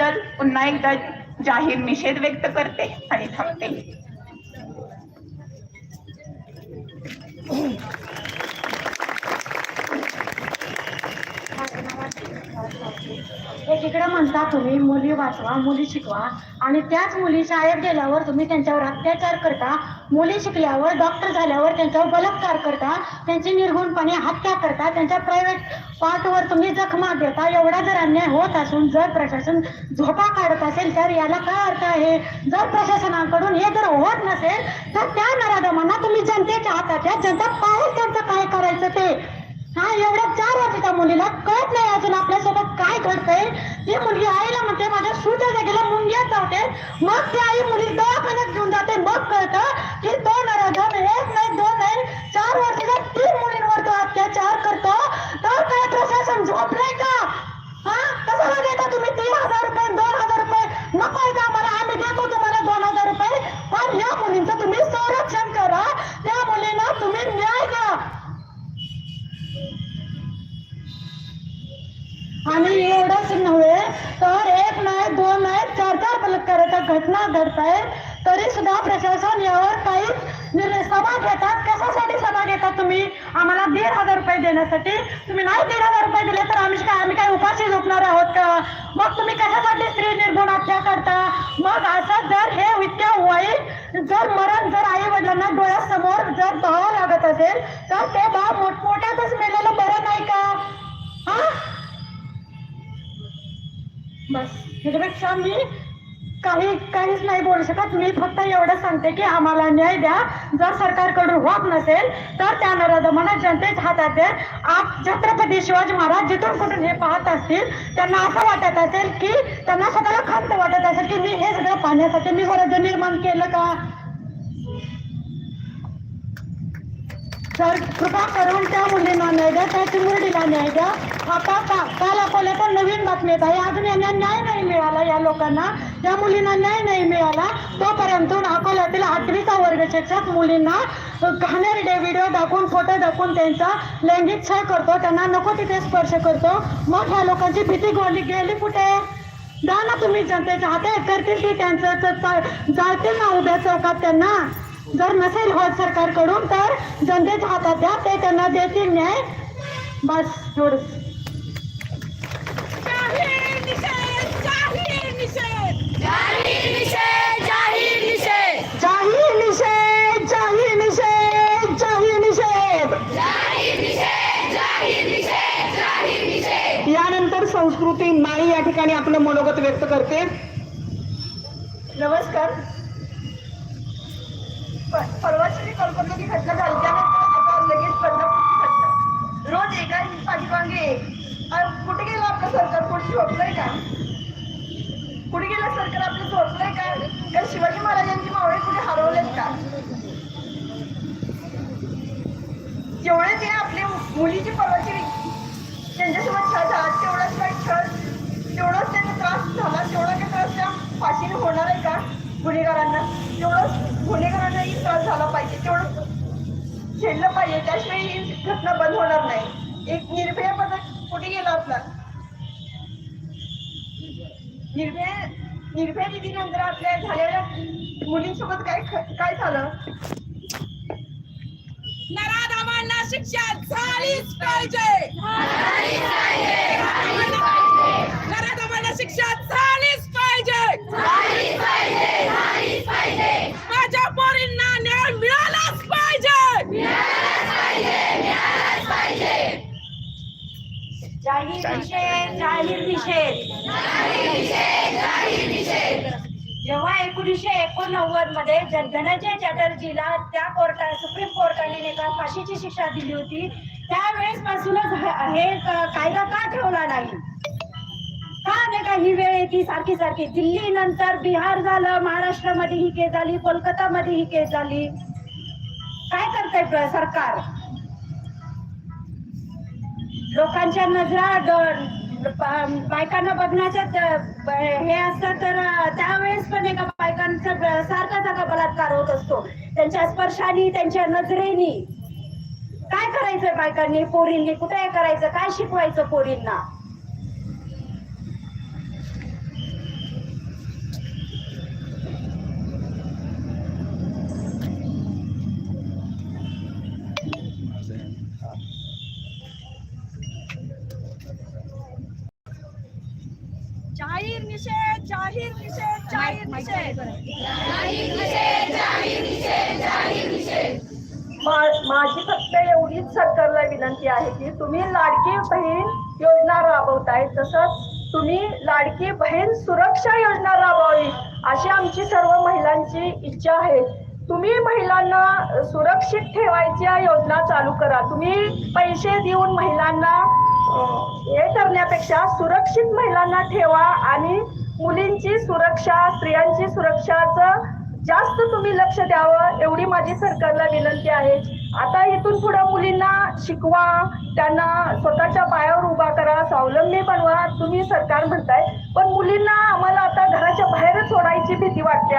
याबद्दल पुन्हा एकदा जाहीर निषेध व्यक्त करते आणि थांबते. एकीकडे म्हणता तुम्ही मुली वाचवा मुली शिकवा. आणि त्याच मुली शाळेत गेल्यावर तुम्ही त्यांच्यावर अत्याचार करता. मुली शिकल्यावर डॉक्टर झाल्यावर त्यांच्यावर बलात्कार करता. त्यांची निर्गुणपणे हत्या करता. त्यांच्या प्रायव्हेट पार्टवर तुम्ही जखमा देता. एवढा जर अन्याय होत असून जर प्रशासन झोपा काढत असेल तर याला काय अर्थ आहे? जर प्रशासनाकडून हे जर होत नसेल तर त्या नराधमांना तुम्ही जनतेच्या हातात जनता पाहून त्यांचं काय करायचं ते? हा एवढ्या चार वर्षाच्या मुलीला. कळत नाही अजून आपल्यासोबत काय घडतंय. ती मुलगी आईला म्हणते माझ्या सूच्या जागेला मुंग्या चावते. मग ती आई मुली दवाखान्यात घेऊन जाते. मग कळतं की तो नराधम एक नाही दोन नाही. चार वर्षाच्या तीन मुलींवर तो अत्याचार करतो. तर काय प्रशासन झोपलंय का? हा? कशाला देता तुम्ही? तीन हजार रुपये दोन हजार रुपये. नको आहे का आम्हाला? आम्ही देतो तुम्हाला दोन हजार रुपये. पण या मुलींचं तुम्ही आणि एवढंच नव्हे तर एक नाही दोन नाही चार चार बलात्काराच्या घटना घडत आहेत तरी सुद्धा प्रशासन यावर काही निर्णय सभा घेतात. कशासाठी सभा घेतात तुम्ही? आम्हाला दीड हजार रुपये देण्यासाठी. तुम्ही नाही दीड हजार रुपये दिले तर आम्ही काय आम्ही काय उपाशी झोपणार आहोत का? मग तुम्ही कशासाठी स्त्री निर्गुण हत्या करता? मग असं जर हे इतक्या वाईट जर मरण जर आई वडिलांना डोळ्यासमोर जर पाहावं लागत असेल तर ते बाप मोठमोठ्यातच मेलेलं बरं नाही का? हा? बस. त्याच्यापेक्षा मी काही काहीच नाही बोलू शकत. मी फक्त एवढं सांगते की आम्हाला न्याय द्या. जर सरकारकडून होत नसेल तर त्या नराधमांना जनतेच हातात आप छत्रपती शिवाजी महाराज जिथून कुठून हे पाहत असतील त्यांना असं वाटत असेल की त्यांना स्वतःला खंत वाटत असेल की मी हे सगळं पाहण्यासाठी मी स्वराज्य निर्माण केलं का? तर कृपा करून त्या मुलींना न्याय द्या त्या चिमुरडीला न्याय द्या आता का काल अकोल्या पण नवीन बातमी येत आहे. अजून यांना न्याय नाही मिळाला या लोकांना. या मुलींना न्याय नाही मिळाला. तोपर्यंत अकोल्यातील आठवीचा वर्ग शिक्षक मुलींना घाणेरडे व्हिडिओ दाखवून फोटो दाखवून त्यांचा लैंगिक छळ करतो. त्यांना नको तिथे स्पर्श करतो. मग ह्या लोकांची भीती गोली गेली कुठे? द्या ना तुम्ही जनतेच्या हातात. करतील की त्यांचं. च- जाळतील ना उभ्या चौकात त्यांना. जर नसेल होत सरकारकडून तर जनतेच्या हातात द्या ते त्यांना देतील न्याय. बस एवढंच. यानंतर संस्कृती माई या ठिकाणी आपलं मनोगत व्यक्त करते. नमस्कार. परवाची जी कल्पनेची घटना झाली त्यानंतर लगेच बदलापूरची घटना. रोज एका पाठीमागे कुठे गेलं आपलं सरकार? कोणी झोपलंय का? कुठे गेलं सरकार? आपलं झोपलंय का? का शिवाजी महाराजांची मावळे कुठे हरवलेत का? जेवढे ते आपले मुलीची परवाची त्यांच्यासोबत छळ झाला तेवढाच काही छळ तेवढाच त्यांना त्रास झाला तेवढा काही त्रास त्या फाशीने होणार आहे का गुन्हेगारांना? तेवढंच गुन्हेगारांना त्रास झाला पाहिजे तेवढं झेललं पाहिजे. त्याशिवाय ही घटना बंद होणार नाही. एक निर्भया पदक कुठे गेला आपला? निर्भया निर्भया दिदीनंतर आपल्या झालेल्या मुलींसोबत काय काय झालं? नराधमांना शिक्षा झालीच पाहिजे. नराधमांना शिक्षा झालीच पाहिजे माझ्या पोरींना न्याय मिळालाच पाहिजे जाहीर निषेध जाहीर निषेध. जेव्हा एकोणीसशे एकोणनव्वदमध्ये जन- धनंजय चॅटर्जीला त्या कोर्टात सुप्रीम कोर्टाने एका फाशीची शिक्षा दिली होती त्यावेळेस पासूनच हे कायदा का ठेवला नाही? का नाही का ही वेळ येते? सारखी सारखी. दिल्ली नंतर बिहार झालं महाराष्ट्रामध्ये ही केस झाली कोलकातामध्ये ही केस झाली. काय करतंय सरकार? लोकांच्या नजरा बायकांना बघण्याच्या हे असतं तर त्यावेळेस पण एका बायकांचा सारखा सारखा बलात्कार होत असतो. त्यांच्या स्पर्शाने त्यांच्या नजरेनी. काय करायचं बायकांनी पोरींनी? कुठे करायचं? काय शिकवायचं पोरींना जाहीर निषेध जाहीर निषेध जाहीर निषेध. मा- माझी फक्त एवढीच सरकारला विनंती आहे की तुम्ही लाडकी बहीण योजना राबवताय तसंच तुम्ही लाडकी बहीण सुरक्षा योजना राबवावी अशी आमची सर्व महिलांची इच्छा आहे. तुम्ही महिलांना सुरक्षित ठेवायच्या योजना चालू करा. तुम्ही पैसे देऊन महिलांना हे करण्यापेक्षा सुरक्षित महिलांना ठेवा आणि मुलींची सुरक्षा स्त्रियांची सुरक्षाचं जास्त तुम्ही लक्ष द्यावं एवढी माझी सरकारला विनंती आहे. आता इथून पुढे मुलींना शिकवा त्यांना स्वतःच्या पायावर उभा करा स्वावलंबी बनवा तुम्ही सरकार म्हणताय. पण मुलींना आम्हाला आता घराच्या बाहेरच सोडायची भीती वाटते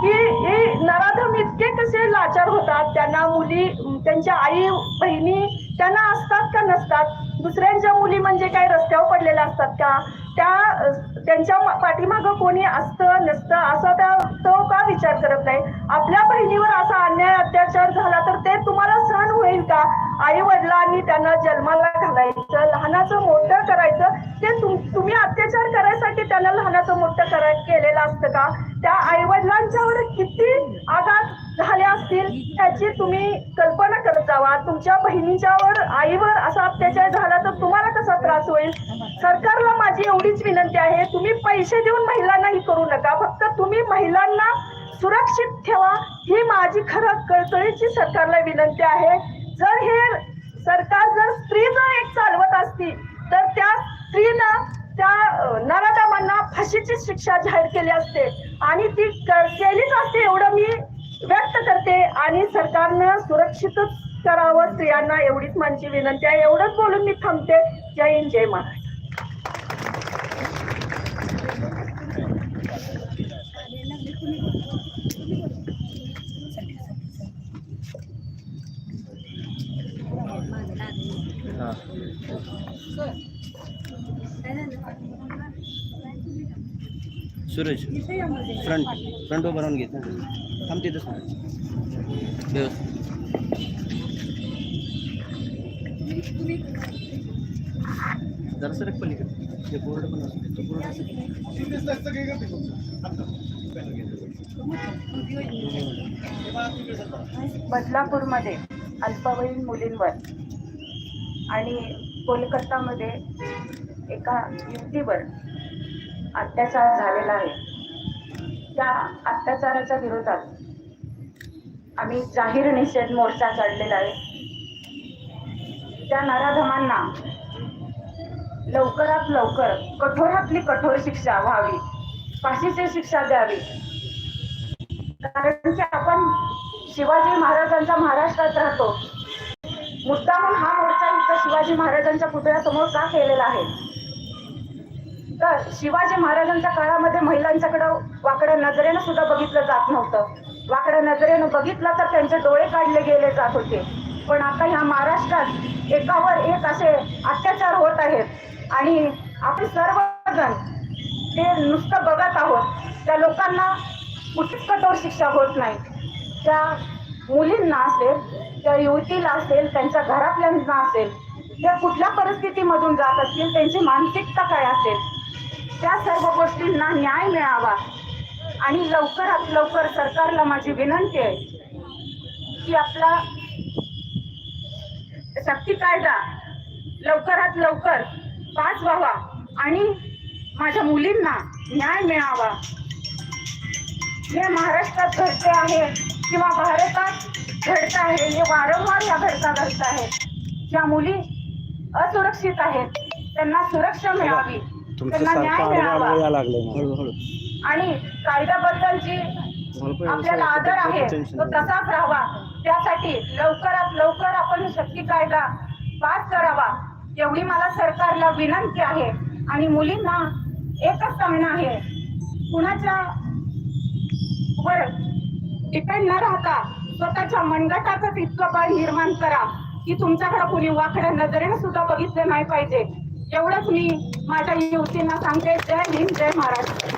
की हे नराधम इतके कसे लाचार होतात त्यांना मुली त्यांच्या आई बहिणी त्यांना असतात का नसतात? दुसऱ्यांच्या मुली म्हणजे काय? रस्त्यावर पडलेल्या असतात का? त्या त्यांच्या पाठीमागं कोणी असतं नसतं? असा त्या तो का विचार करत नाही? आपल्या बहिणीवर असा अन्याय अत्याचार झाला तर ते तुम्हाला सहन होईल का? आई वडिलांनी त्यांना जन्माला घालायचं लहानाचं मोठं करायचं. ते तुम- तुम्ही अत्याचार करायसाठी त्यांना लहानाचं मोठं कराय केलेलं असतं का? त्या आई वडिलांच्यावर किती आघात झाले असतील त्याची तुम्ही कल्पना करत जावा. तुमच्या बहिणीच्यावर आईवर असा अत्याचार झाला तर तुम्हाला कसा त्रास होईल? सरकारला माझी एवढीच विनंती आहे तुम्ही पैसे देऊन महिलांना ही करू नका. फक्त तुम्ही महिलांना सुरक्षित ठेवा. ही माझी खरं कळकळीची सरकारला विनंती आहे. जर हे सरकार जर स्त्री जर एक चालवत असती तर त्या स्त्रीनं त्या अं, नराधमांना फाशीची शिक्षा जाहीर केली असते. आणि ती केली केलीच असते एवढं मी व्यक्त करते सरकारनं सुरक्षितच करावं स्त्रियांना एवढीच माझी विनंती आहे. एवढंच बोलून मी थांबते. जय हिंद जय महाराष्ट्र. सूरज फ्रंट फ्रंट उभं राहून घेत थांब तिथंच व्यवस्थित जरा सर पलीकडे. ते बोर्ड पण असतो बोर्ड असेल. बदलापूरमध्ये अल्पवयीन मुलींवर आणि कोलकातामध्ये एका युवतीवर अत्याचार झालेला आहे. त्या अत्याचाराच्या विरोधात आम्ही जाहीर निषेध मोर्चा काढलेला आहे. त्या नराधमांना लवकरात लवकर कठोरातली कठोर शिक्षा व्हावी फाशीची शिक्षा द्यावी. कारण की आपण शिवाजी महाराजांच्या महाराष्ट्रात राहतो. मुद्दामून हा मोर्चा इथं शिवाजी महाराजांच्या पुतळ्यासमोर का केलेला आहे? तर शिवाजी महाराजांच्या काळामध्ये महिलांच्याकडं वाकड्या नजरेनं सुद्धा बघितलं जात नव्हतं. वाकड्या नजरेनं बघितलं तर त्यांचे डोळे काढले गेले जात होते. पण आता ह्या महाराष्ट्रात एकावर एक असे अत्याचार होत आहेत. आणि आपण सर्वजण ते नुसतं बघत आहोत. त्या लोकांना कुठलीच कठोर शिक्षा होत नाही. त्या मुलींना असेल त्या युवतीला असेल त्यांच्या घरातल्यांना असेल त्या कुठल्या परिस्थितीमधून जात असतील त्यांची मानसिकता काय असेल त्या सर्व गोष्टींना न्याय मिळावा. आणि लवकरात लवकर सरकारला माझी विनंती आहे की आपला सक्ती कायदा लवकरात लवकर पास व्हावा आणि माझ्या मुलींना न्याय मिळावा. हे महाराष्ट्रात घडते आहे किंवा भारतात घडत आहे हे वारंवार या घडता घडत आहेत ज्या मुली असुरक्षित आहेत त्यांना सुरक्षा मिळावी. त्यांना न्याय मिळावा. आणि कायद्याबद्दल जी आपल्याला आदर आहे तो तसाच राहावा. त्यासाठी लवकरात लवकर आपण शक्ती कायदा पास करावा एवढी मला सरकारला विनंती आहे. आणि मुलींना एकच सांगणं आहे कुणाच्या वर डिपेंड न राहता स्वतःच्या मनगटाचं इतकं बळ निर्माण करा की तुमच्याकडे कुणी वाकड्या नजरेने सुद्धा बघितलं नाही पाहिजे. एवढंच मी माझ्या युवतींना सांगते. जय हिंद जय महाराष्ट्र.